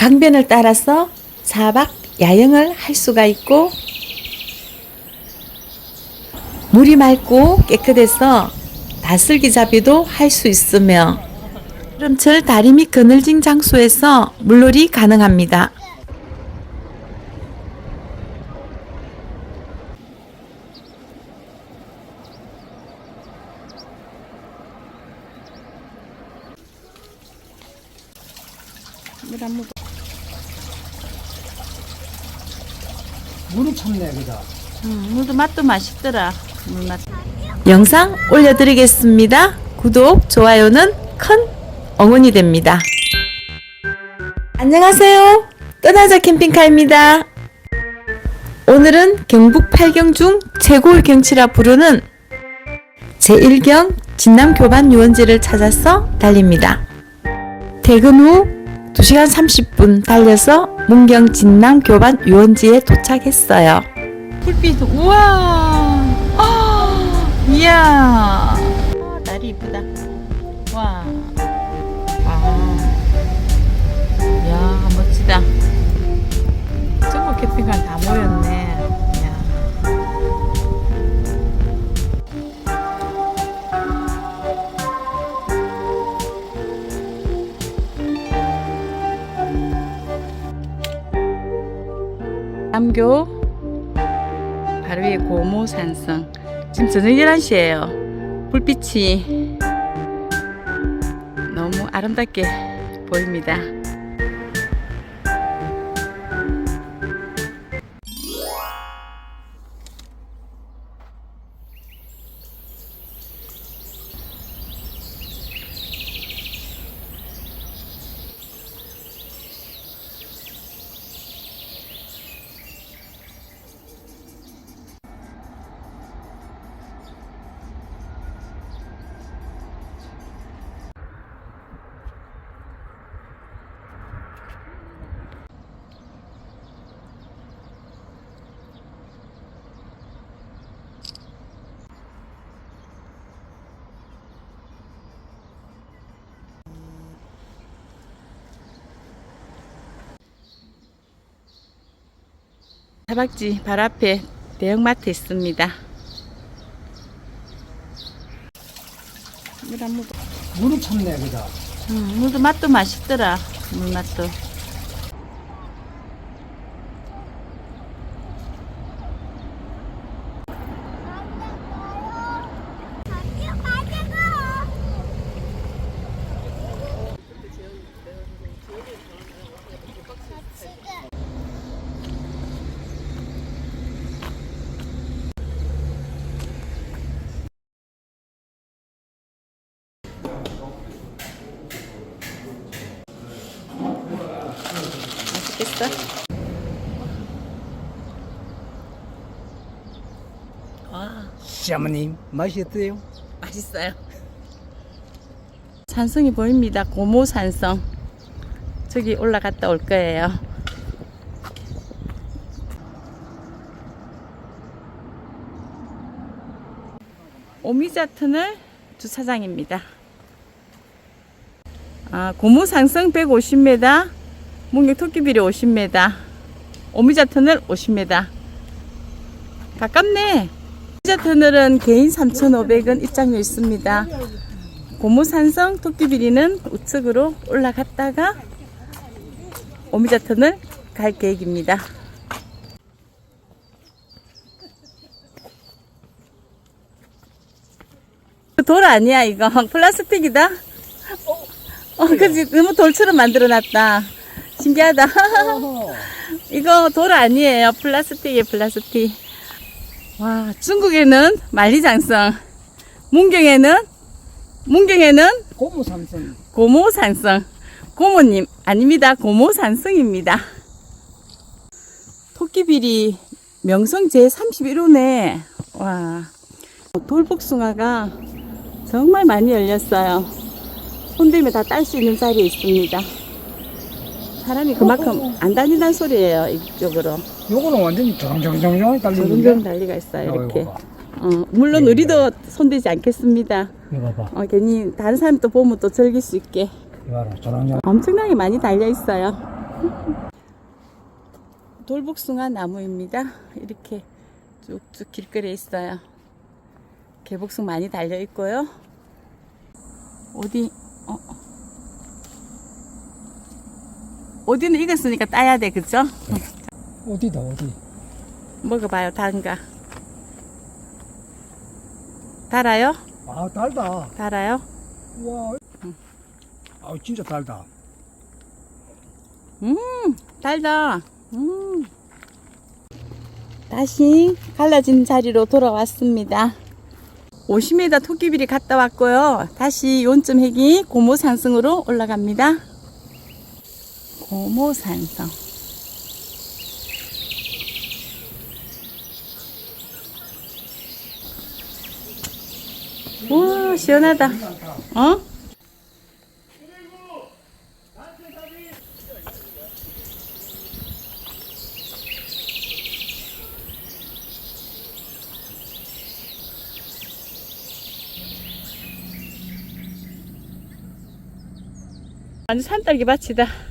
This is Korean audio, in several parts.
강변을 따라서 4박 야영을 할 수가 있고 물이 맑고 깨끗해서 다슬기 잡이도 할 수 있으며 여름철 다리 밑 그늘진 장소에서 물놀이 가능합니다. 물안 묻어. 물이 참네 그다. 음, 물도 맛도 맛있더라. 물맛. 영상 올려드리겠습니다. 구독, 좋아요는 큰 응원이 됩니다. 안녕하세요. 떠나자 캠핑카입니다. 오늘은 경북 8경 중 최고의 경치라 부르는 제1경 진남 교반 유원지를 찾아서 달립니다. 퇴근 후 2시간 30분 달려서 문경 진남 교반 유원지에 도착했어요. 불빛 우와 아, 이야 남교 바로 위에 고모산성. 지금 저녁 11시에요. 불빛이 너무 아름답게 보입니다 사박지 바로 앞에 대형마트 있습니다 물안 묻어 물이 참네 그다. 음, 물도 맛도 맛있더라. 물 맛도. 맛있겠어? 와, 시어머님 맛이 어때요? 맛있어요. 산성이 보입니다. 고모 산성. 저기 올라갔다 올 거예요. 오미자 터널 주차장입니다. 아, 고모 산성 150m, 문경 토끼비리 50m, 오미자 터널 50m. 가깝네. 오미자 터널은 개인 3,500원 입장료 있습니다. 고무산성 토끼비리는 우측으로 올라갔다가 오미자 터널 갈 계획입니다. 돌 아니야 이거 플라스틱이다. 어, 그지 너무 돌처럼 만들어 놨다. 신기하다. 이거 돌 아니에요. 플라스틱이에요 플라스틱. 와 중국에는 만리장성, 문경에는 문경에는 삼선. 고모산성. 고모님 아닙니다. 고모산성입니다. 토끼비리 명성 제31호네. 와 돌복숭아가 정말 많이 열렸어요. 손대면 다 딸 수 있는 자리에 있습니다. 사람이 그만큼 안 다닌다는 소리예요. 이쪽으로. 요거는 완전히 정정정정 조금조금 달리는데. 난리가 있어요. 이거, 이렇게. 봐. 어, 물론 네, 우리도 손대지 않겠습니다. 이거 봐. 어, 괜히 다른 사람 또 보면 또 즐길 수 있게 이거 봐라. 정정. 엄청나게 많이 달려 있어요. 돌복숭아 나무입니다. 이렇게 쭉쭉 길거리에 있어요. 개복숭 많이 달려 있고요. 어디 어. 어디는 익었으니까 따야 돼, 그죠? 어디다 어디? 먹어봐요, 단가. 달아요? 아 달다. 달아요? 와. 아 진짜 달다. 음, 달다. 음. 다시 갈라진 자리로 돌아왔습니다. 50m 토끼비리 갔다 왔고요. 다시 요점 핵이 고모산성으로 올라갑니다. 고모산성. 와, 시원하다. 어? 완전 산딸기 밭이다.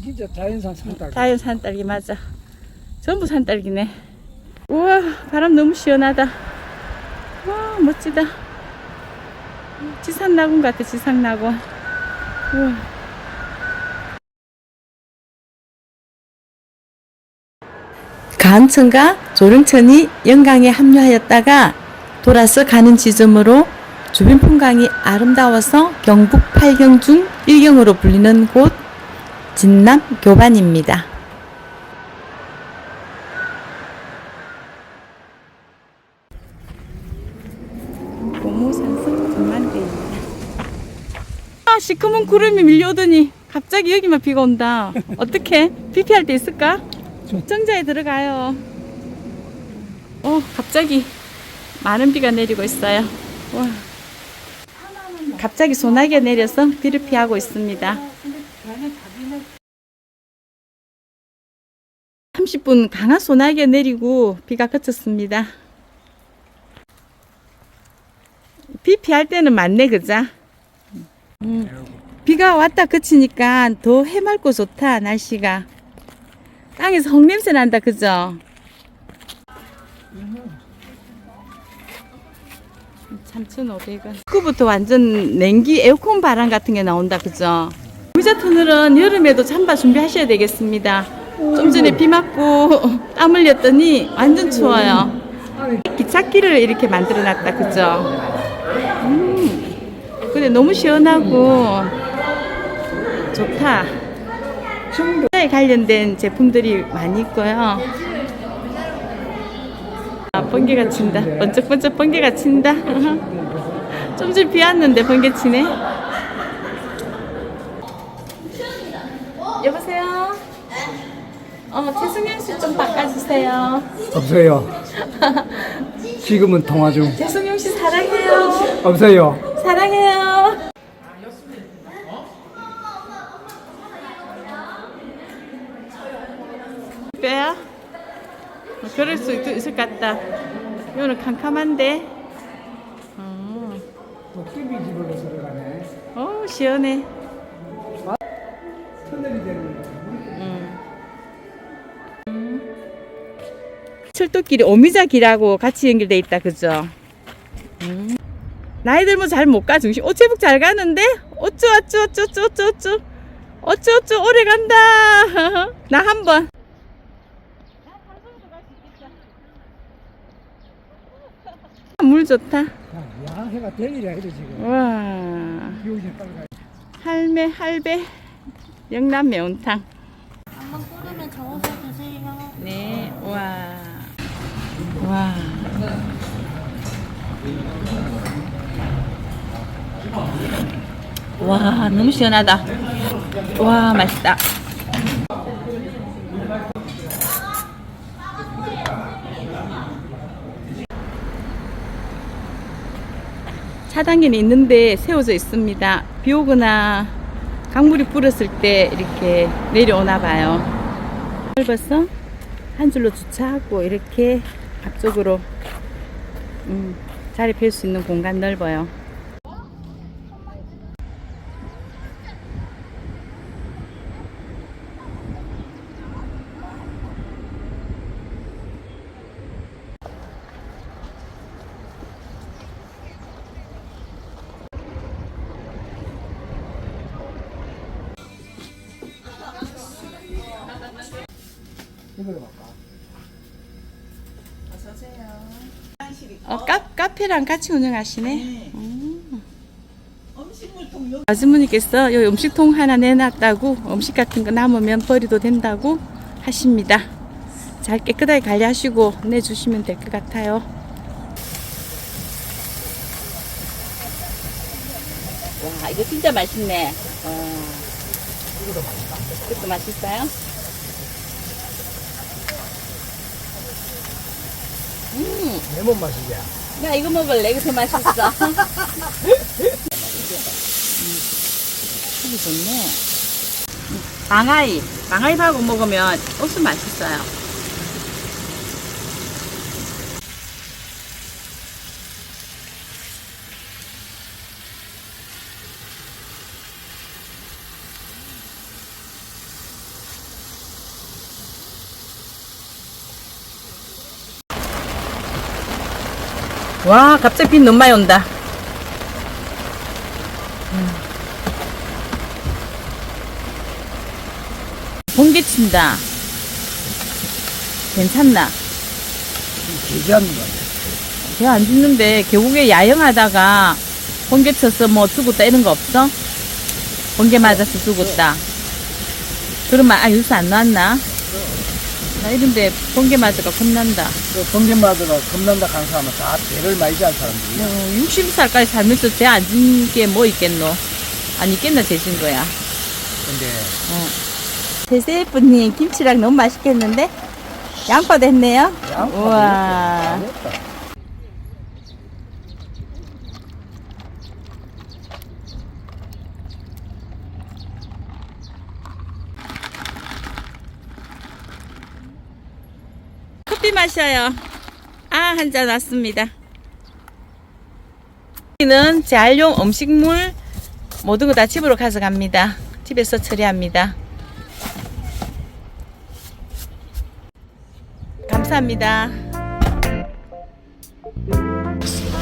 이 진짜 자연산 산딸기. 자연 산딸기 맞아. 전부 산딸기네. 우와, 바람 너무 시원하다. 와, 멋지다. 지상낙원 같아, 지상낙원. 우와. 가흥천과 조릉천이 영강에 합류하였다가 돌아서 가는 지점으로 주변 풍광이 아름다워서 경북 8경 중 1경으로 불리는 곳 진남 교반입니다. 아 시커먼 구름이 밀려오더니 갑자기 여기만 비가 온다. 어떻게? 비 피할 때 있을까? 저- 정자에 들어가요. 어 갑자기 많은 비가 내리고 있어요. 와. 갑자기 소나기가 내려서 비를 피하고 있습니다. 30분 강한 소나기가 내리고 비가 그쳤습니다. 비 피할 때는 많네, 그자? 음, 비가 왔다 그치니까 더 해맑고 좋다, 날씨가. 땅에서 흙냄새 난다, 그죠? 3,500원. 그부터 완전 냉기 에어컨 바람 같은 게 나온다, 그죠? 의자 터널은 여름에도 잠바 준비하셔야 되겠습니다. 좀 전에 비 맞고 땀 흘렸더니 완전 추워요. 기찻길을 이렇게 만들어 놨다, 그죠? 음, 근데 너무 시원하고 좋다. 에 관련된 제품들이 많이 있고요. 아, 번개가 친다. 번쩍번쩍 번개가 친다. 좀 전에 비 왔는데 번개 치네. 여보세요? 어, 최승현 씨 좀 바꿔주세요. 없어요. 지금은 통화 중. 최승현 씨 사랑해요. 없어요. 사랑해요. 빼야? 어, 그럴 수 있, 있을 것 같다. 이거는 캄캄한데. 어, 도깨비 집으로 들어가네. 어 시원해. 철도길이 오미자 길하고 같이 연결돼 있다, 그죠? 음. 나이 들면 잘 못 가, 중심. 오, 제복 잘 가는데? 어쭈, 어쭈, 어쭈, 어쭈, 어쭈, 어쭈. 어쭈, 어쭈, 오래 간다. 나 한 번. 물 좋다. 야, 야 해가 될 일이야 이래 지금. 와. 빨리. 할매, 할배. 영남 매운탕. 한번 끓으면 저어서 드세요. 네, 와. 와. 와, 너무 시원하다. 와, 맛있다. 차단기는 있는데 세워져 있습니다. 비 오거나 강물이 불었을 때 이렇게 내려오나 봐요. 넓어서 한 줄로 주차하고 이렇게 앞쪽으로 음, 자리 펼 수 있는 공간 넓어요. 이거 봐. 어, 카, 카페랑 같이 운영하시네. 음. 아주머니께서 요 음식통 하나 내놨다고 음식 같은 거 남으면 버려도 된다고 하십니다. 잘 깨끗하게 관리하시고 내주시면 될 것 같아요. 와 이거 진짜 맛있네. 어. 이것도 맛있다. 이것도 맛있어요? 레몬 맛이야. 나 이거 먹을래. 이거 더 맛있어. 음, 좋네. 방아이. 방아이하고 먹으면 엄청 맛있어요. 와, 갑자기 비 너무 많이 온다. 음. 번개 친다. 괜찮나? 기지하는 거 걔안 죽는데 계곡에 야영하다가 번개 쳐서 뭐 죽었다 이런 거 없어? 번개 맞아서 죽었다. 그러면 아 여기서 안 나왔나? 나 이런데 번개 맞아가 겁난다. 그 번개마다가 겁난다 간 사람은 다 죄를 많이 지은 사람들이야. 어, 60살까지 살면서 쟤안진 게 뭐 있겠노? 안 있겠나 재진 거야. 근데 대세예쁘님 김치랑 너무 맛있겠는데? 양파도 했네요. 양파 우와. 잘했다. 마셔요. 아, 한 잔 왔습니다. 여기는 재활용 음식물 모든 거 다 집으로 가져갑니다. 집에서 처리합니다. 감사합니다.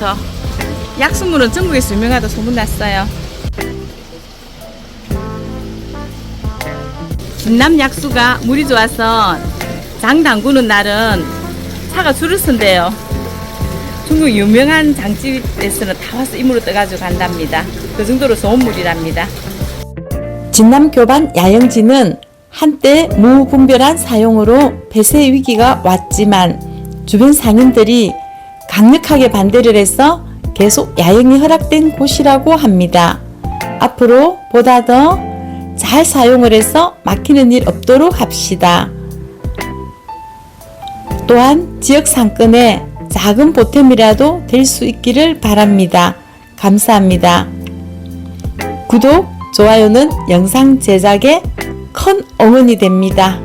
더 약수물은 전국에서 유명하다 소문났어요. 김남 약수가 물이 좋아서 장 담그는 날은 차가 줄을 선대요. 중국 유명한 장집에서는 다 와서 이물을 떠가지고 간답니다. 그 정도로 좋은 물이랍니다. 진남교반 야영지는 한때 무분별한 사용으로 폐쇄 위기가 왔지만 주변 상인들이 강력하게 반대를 해서 계속 야영이 허락된 곳이라고 합니다. 앞으로 보다 더 잘 사용을 해서 막히는 일 없도록 합시다. 또한 지역 상권에 작은 보탬이라도 될 수 있기를 바랍니다. 감사합니다. 구독, 좋아요는 영상 제작에 큰 응원이 됩니다.